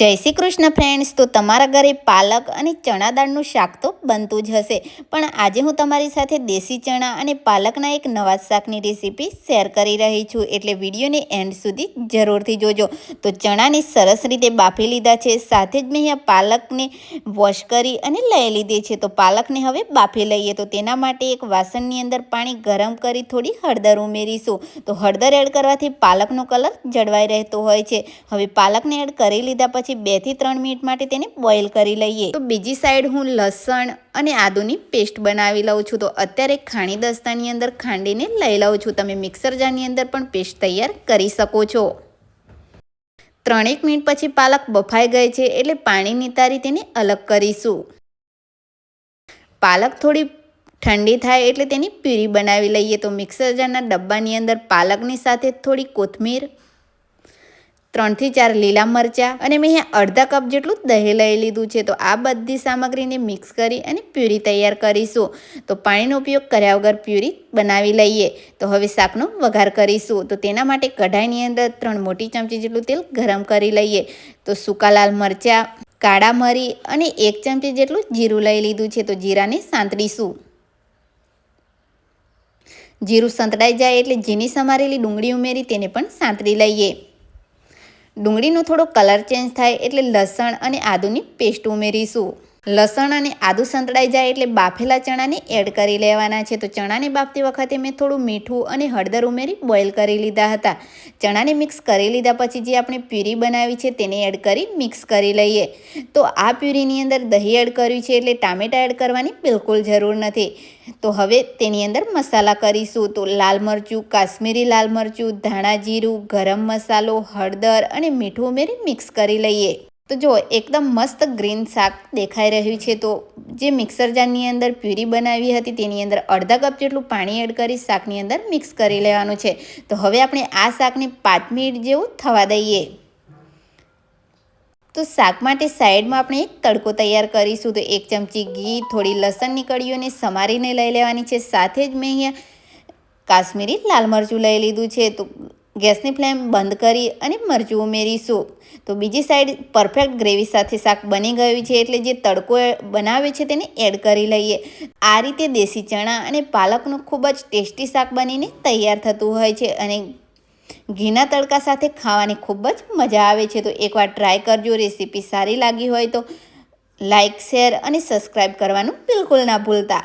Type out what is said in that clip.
જય શ્રી કૃષ્ણ ફ્રેન્ડ્સ તો તમારા ઘરે પાલક અને ચણા દાળનું શાક તો બનતું જ હશે. પણ આજે હું તમારી સાથે દેશી ચણા અને પાલકના એક નવા શાકની રેસીપી શેર કરી રહી છું. એટલે વિડીયોને એન્ડ સુધી જરૂરથી જોજો. તો ચણાને સરસ રીતે બાફી લીધા છે. સાથે જ મેં અહીંયા પાલકને વોશ કરી અને લઈ લીધી છે. તો પાલકને હવે બાફી લઈએ. તો તેના માટે એક વાસણની અંદર પાણી ગરમ કરી થોડી હળદર ઉમેરીશું. તો હળદર એડ કરવાથી પાલકનો કલર જળવાઈ રહેતો હોય છે. હવે પાલકને એડ કરી લીધા પછી બેથી ત્રણ મિનિટ માટે તેને બોઇલ કરી લઈએ. તો બીજી સાઈડ હું લસણ અને આદુની પેસ્ટ બનાવી લઉં છું. તો અત્યારે ખાણી દસ્તાની અંદર ખાંડીને લઈ લઉં છું. તમે મિક્સર જારની અંદર પણ પેસ્ટ તૈયાર કરી શકો છો. ત્રણેક મિનિટ પછી પાલક બફાઈ ગઈ છે એટલે પાણી નિતારી તેને અલગ કરીશું. પાલક થોડી ઠંડી થાય એટલે તેની પ્યુરી બનાવી લઈએ. તો મિક્સર જારના ડબ્બાની અંદર પાલકની સાથે થોડી કોથમીર ત્રણથી ચાર લીલા મરચાં અને મેં અડધા કપ જેટલું દહીં લઈ લીધું છે. તો આ બધી સામગ્રીને મિક્સ કરી અને પ્યુરી તૈયાર કરીશું. તો પાણીનો ઉપયોગ કર્યા વગર પ્યુરી બનાવી લઈએ. તો હવે શાકનો વઘાર કરીશું. તો તેના માટે કઢાઈની અંદર ત્રણ મોટી ચમચી જેટલું તેલ ગરમ કરી લઈએ. તો સૂકા લાલ મરચાં, કાળા મરી અને એક ચમચી જેટલું જીરું લઈ લીધું છે. તો જીરાને સાંતળીશું. જીરું સંતળાઈ જાય એટલે ઝીણી સમારેલી ડુંગળી ઉમેરી તેને પણ સાંતળી લઈએ. ડુંગળીનો થોડો કલર ચેન્જ થાય એટલે લસણ અને આદુની પેસ્ટ ઉમેરીશું. લસણ અને આદુ સંતળાઈ જાય એટલે બાફેલા ચણાને એડ કરી લેવાના છે. તો ચણાને બાફતી વખતે મેં થોડું મીઠું અને હળદર ઉમેરી બોઇલ કરી લીધા હતા. ચણાને મિક્સ કરી લીધા પછી જે આપણે પ્યુરી બનાવી છે તેને એડ કરી મિક્સ કરી લઈએ. તો આ પ્યુરીની અંદર દહીં એડ કર્યું છે એટલે ટામેટાં એડ કરવાની બિલકુલ જરૂર નથી. તો હવે તેની અંદર મસાલા કરીશું. તો લાલ મરચું, કાશ્મીરી લાલ મરચું, ધાણા જીરું, ગરમ મસાલો, હળદર અને મીઠું ઉમેરી મિક્સ કરી લઈએ. તો જો એકદમ મસ્ત ગ્રીન શાક દેખાઈ રહ્યું છે, તો જે મિક્સર જારની અંદર પ્યુરી બનાવી હતી, તેની અંદર અડધા કપ જેટલું પાણી એડ કરી શાકની અંદર મિક્સ કરી લેવાનું છે. તો હવે આપણે આ શાકને પાંચ મિનિટ જેવું થવા દઈએ. તો શાક માટે સાઈડમાં આપણે એક તડકો તૈયાર કરીશું. તો એક ચમચી ઘી, થોડી લસણની કળીઓને સમારીને લઈ લેવાની છે. સાથે જ મેં અહીંયા કાશ્મીરી લાલ મરચું લઈ લીધું છે. તો ગેસની ફ્લેમ બંધ કરી અને મરચું ઉમેરીશું. તો બીજી સાઈડ પરફેક્ટ ગ્રેવી સાથે શાક બની ગયું છે એટલે જે તડકો બનાવે છે તેને એડ કરી લઈએ. આ રીતે દેશી ચણા અને પાલકનું ખૂબ જ ટેસ્ટી શાક બનીને તૈયાર થતું હોય છે અને ઘીના તડકા સાથે ખાવાની ખૂબ જ મજા આવે છે. તો એકવાર ટ્રાય કરજો, રેસીપી સારી લાગી હોય તો લાઇક શેર અને સબસ્ક્રાઈબ કરવાનું બિલકુલ ના ભૂલતા.